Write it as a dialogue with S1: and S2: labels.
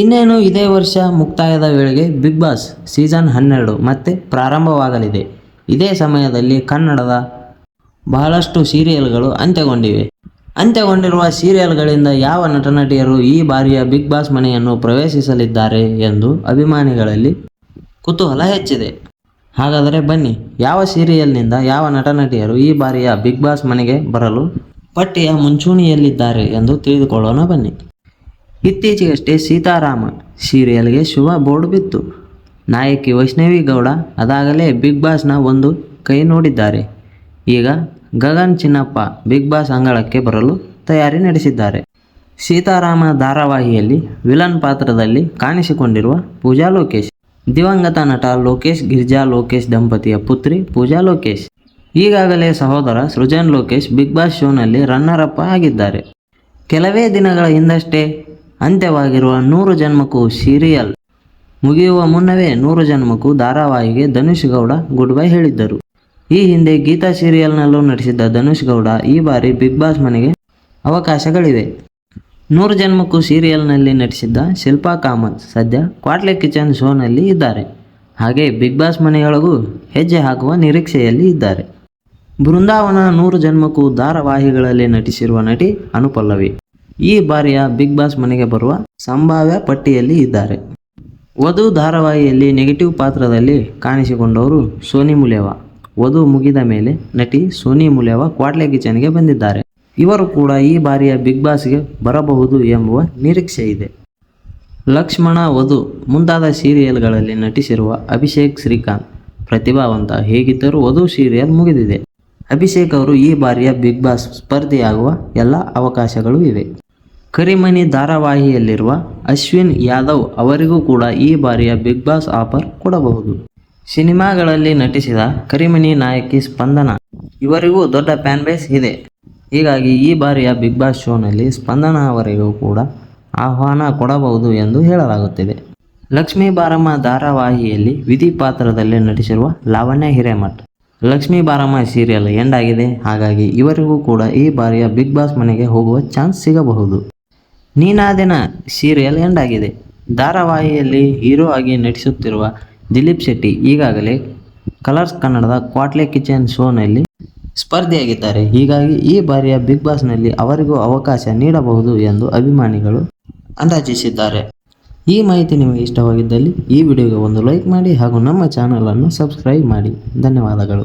S1: ಇನ್ನೇನು ಇದೇ ವರ್ಷ ಮುಕ್ತಾಯದ ವೇಳೆಗೆ ಬಿಗ್ ಬಾಸ್ ಸೀಸನ್ ಹನ್ನೆರಡು ಮತ್ತೆ ಪ್ರಾರಂಭವಾಗಲಿದೆ. ಇದೇ ಸಮಯದಲ್ಲಿ ಕನ್ನಡದ ಬಹಳಷ್ಟು ಸೀರಿಯಲ್ಗಳು ಅಂತ್ಯಗೊಂಡಿವೆ. ಅಂತ್ಯಗೊಂಡಿರುವ ಸೀರಿಯಲ್ಗಳಿಂದ ಯಾವ ನಟನಟಿಯರು ಈ ಬಾರಿಯ ಬಿಗ್ ಬಾಸ್ ಮನೆಯನ್ನು ಪ್ರವೇಶಿಸಲಿದ್ದಾರೆ ಎಂದು ಅಭಿಮಾನಿಗಳಲ್ಲಿ ಕುತೂಹಲ ಹೆಚ್ಚಿದೆ. ಹಾಗಾದರೆ ಬನ್ನಿ, ಯಾವ ಸೀರಿಯಲ್ನಿಂದ ಯಾವ ನಟನಟಿಯರು ಈ ಬಾರಿಯ ಬಿಗ್ ಬಾಸ್ ಮನೆಗೆ ಬರಲು ಪಟ್ಟಿಯ ಮುಂಚೂಣಿಯಲ್ಲಿದ್ದಾರೆ ಎಂದು ತಿಳಿದುಕೊಳ್ಳೋಣ ಬನ್ನಿ. ಇತ್ತೀಚೆಗಷ್ಟೇ ಸೀತಾರಾಮ ಸೀರಿಯಲ್ಗೆ ಶುಭ ಬೋರ್ಡ್ ಬಿತ್ತು. ನಾಯಕಿ ವೈಷ್ಣವಿ ಗೌಡ ಅದಾಗಲೇ ಬಿಗ್ ಬಾಸ್ನ ಒಂದು ಕೈ ನೋಡಿದ್ದಾರೆ. ಈಗ ಗಗನ್ ಚಿನ್ನಪ್ಪ ಬಿಗ್ ಬಾಸ್ ಅಂಗಳಕ್ಕೆ ಬರಲು ತಯಾರಿ ನಡೆಸಿದ್ದಾರೆ. ಸೀತಾರಾಮ ಧಾರಾವಾಹಿಯಲ್ಲಿ ವಿಲನ್ ಪಾತ್ರದಲ್ಲಿ ಕಾಣಿಸಿಕೊಂಡಿರುವ ಪೂಜಾ ಲೋಕೇಶ್, ದಿವಂಗತ ನಟ ಲೋಕೇಶ್, ಗಿರ್ಜಾ ಲೋಕೇಶ್, ದಂಪತಿಯ ಪುತ್ರಿ ಪೂಜಾ ಲೋಕೇಶ್. ಈಗಾಗಲೇ ಸಹೋದರ ಸೃಜನ್ ಲೋಕೇಶ್ ಬಿಗ್ ಬಾಸ್ ಶೋನಲ್ಲಿ ರನ್ನರ್ ಅಪ್ ಆಗಿದ್ದಾರೆ. ಕೆಲವೇ ದಿನಗಳ ಹಿಂದಷ್ಟೇ ಅಂತ್ಯವಾಗಿರುವ ನೂರು ಜನ್ಮಕ್ಕೂ ಸೀರಿಯಲ್ ಮುಗಿಯುವ ಮುನ್ನವೇ ನೂರು ಜನ್ಮಕ್ಕೂ ಧಾರಾವಾಹಿಗೆ ಧನುಷ್ ಗೌಡ ಗುಡ್ ಬೈ ಹೇಳಿದ್ದರು. ಈ ಹಿಂದೆ ಗೀತಾ ಸೀರಿಯಲ್ನಲ್ಲೂ ನಟಿಸಿದ್ದ ಧನುಷ್ ಗೌಡ ಈ ಬಾರಿ ಬಿಗ್ ಬಾಸ್ ಮನೆಗೆ ಅವಕಾಶಗಳಿವೆ. ನೂರು ಜನ್ಮಕ್ಕೂ ಸೀರಿಯಲ್ನಲ್ಲಿ ನಟಿಸಿದ್ದ ಶಿಲ್ಪಾ ಕಾಮತ್ ಸದ್ಯ ಕ್ವಾಟ್ಲೆ ಕಿಚನ್ ಶೋನಲ್ಲಿ ಇದ್ದಾರೆ. ಹಾಗೆ ಬಿಗ್ ಬಾಸ್ ಮನೆಯೊಳಗೂ ಹೆಜ್ಜೆ ಹಾಕುವ ನಿರೀಕ್ಷೆಯಲ್ಲಿ ಇದ್ದಾರೆ. ಬೃಂದಾವನ ನೂರು ಜನ್ಮಕ್ಕೂ ಧಾರಾವಾಹಿಗಳಲ್ಲಿ ನಟಿಸಿರುವ ನಟಿ ಅನುಪಲ್ಲವಿ. ಈ ಬಾರಿಯ ಬಿಗ್ ಬಾಸ್ ಮನೆಗೆ ಬರುವ ಸಂಭಾವ್ಯ ಪಟ್ಟಿಯಲ್ಲಿ ಇದ್ದಾರೆ. ವಧು ಧಾರಾವಾಹಿಯಲ್ಲಿ ನೆಗೆಟಿವ್ ಪಾತ್ರದಲ್ಲಿ ಕಾಣಿಸಿಕೊಂಡವರು ಸೋನಿ ಮುಲೇವ ವಧು ಮುಗಿದ ಮೇಲೆ ನಟಿ ಸೋನಿ ಮುಲೇವ ಕ್ವಾಟ್ಲೆ ಕಿಚನ್ಗೆ ಬಂದಿದ್ದಾರೆ. ಇವರು ಕೂಡ ಈ ಬಾರಿಯ ಬಿಗ್ ಬಾಸ್ಗೆ ಬರಬಹುದು ಎಂಬುವ ನಿರೀಕ್ಷೆ ಇದೆ. ಲಕ್ಷ್ಮಣ ವಧು ಮುಂತಾದ ಸೀರಿಯಲ್ಗಳಲ್ಲಿ ನಟಿಸಿರುವ ಅಭಿಷೇಕ್ ಶ್ರೀಕಾಂತ್ ಪ್ರತಿಭಾವಂತ ಹೇಗಿದ್ದರೂ ವಧು ಸೀರಿಯಲ್ ಮುಗಿದಿದೆ. ಅಭಿಷೇಕ್ ಅವರು ಈ ಬಾರಿಯ ಬಿಗ್ ಬಾಸ್ ಸ್ಪರ್ಧೆಯಾಗುವ ಎಲ್ಲ ಅವಕಾಶಗಳು ಇವೆ. ಕರಿಮನಿ ಧಾರಾವಾಹಿಯಲ್ಲಿರುವ ಅಶ್ವಿನ್ ಯಾದವ್ ಅವರಿಗೂ ಕೂಡ ಈ ಬಾರಿಯ ಬಿಗ್ ಬಾಸ್ ಆಫರ್ ಕೊಡಬಹುದು. ಸಿನಿಮಾಗಳಲ್ಲಿ ನಟಿಸಿದ ಕರಿಮನಿ ನಾಯಕಿ ಸ್ಪಂದನ ಇವರಿಗೂ ದೊಡ್ಡ ಫ್ಯಾನ್ ಬೇಸ್ ಇದೆ. ಹೀಗಾಗಿ ಈ ಬಾರಿಯ ಬಿಗ್ ಬಾಸ್ ಶೋನಲ್ಲಿ ಸ್ಪಂದನ ಅವರಿಗೂ ಕೂಡ ಆಹ್ವಾನ ಕೊಡಬಹುದು ಎಂದು ಹೇಳಲಾಗುತ್ತಿದೆ. ಲಕ್ಷ್ಮೀ ಬಾರಮ್ಮ ಧಾರಾವಾಹಿಯಲ್ಲಿ ವಿಧಿ ಪಾತ್ರದಲ್ಲಿ ನಟಿಸಿರುವ ಲಾವಣ್ಯ ಹಿರೇಮಠ್. ಲಕ್ಷ್ಮೀ ಬಾರಮ್ಮ ಸೀರಿಯಲ್ ಎಂಡ್ ಆಗಿದೆ ಹಾಗಾಗಿ ಇವರಿಗೂ ಕೂಡ ಈ ಬಾರಿಯ ಬಿಗ್ ಬಾಸ್ ಮನೆಗೆ ಹೋಗುವ ಚಾನ್ಸ್ ಸಿಗಬಹುದು. ನೀನಾದಿನ ಸೀರಿಯಲ್ ಎಂಡ್ ಆಗಿದೆ ಧಾರಾವಾಹಿಯಲ್ಲಿ ಹೀರೋ ಆಗಿ ನಟಿಸುತ್ತಿರುವ ದಿಲೀಪ್ ಶೆಟ್ಟಿ ಈಗಾಗಲೇ ಕಲರ್ಸ್ ಕನ್ನಡದ ಕ್ವಾಟ್ಲೆ ಕಿಚನ್ ಶೋನಲ್ಲಿ ಸ್ಪರ್ಧೆಯಾಗಿದ್ದಾರೆ. ಹೀಗಾಗಿ ಈ ಬಾರಿಯ ಬಿಗ್ ಬಾಸ್ನಲ್ಲಿ ಅವರಿಗೂ ಅವಕಾಶ ನೀಡಬಹುದು ಎಂದು ಅಭಿಮಾನಿಗಳು ಅಂದಾಜಿಸಿದ್ದಾರೆ. ಈ ಮಾಹಿತಿ ನಿಮಗೆ ಇಷ್ಟವಾಗಿದ್ದಲ್ಲಿ ಈ ವಿಡಿಯೋಗೆ ಒಂದು ಲೈಕ್ ಮಾಡಿ ಹಾಗೂ ನಮ್ಮ ಚಾನಲನ್ನು ಸಬ್ಸ್ಕ್ರೈಬ್ ಮಾಡಿ. ಧನ್ಯವಾದಗಳು.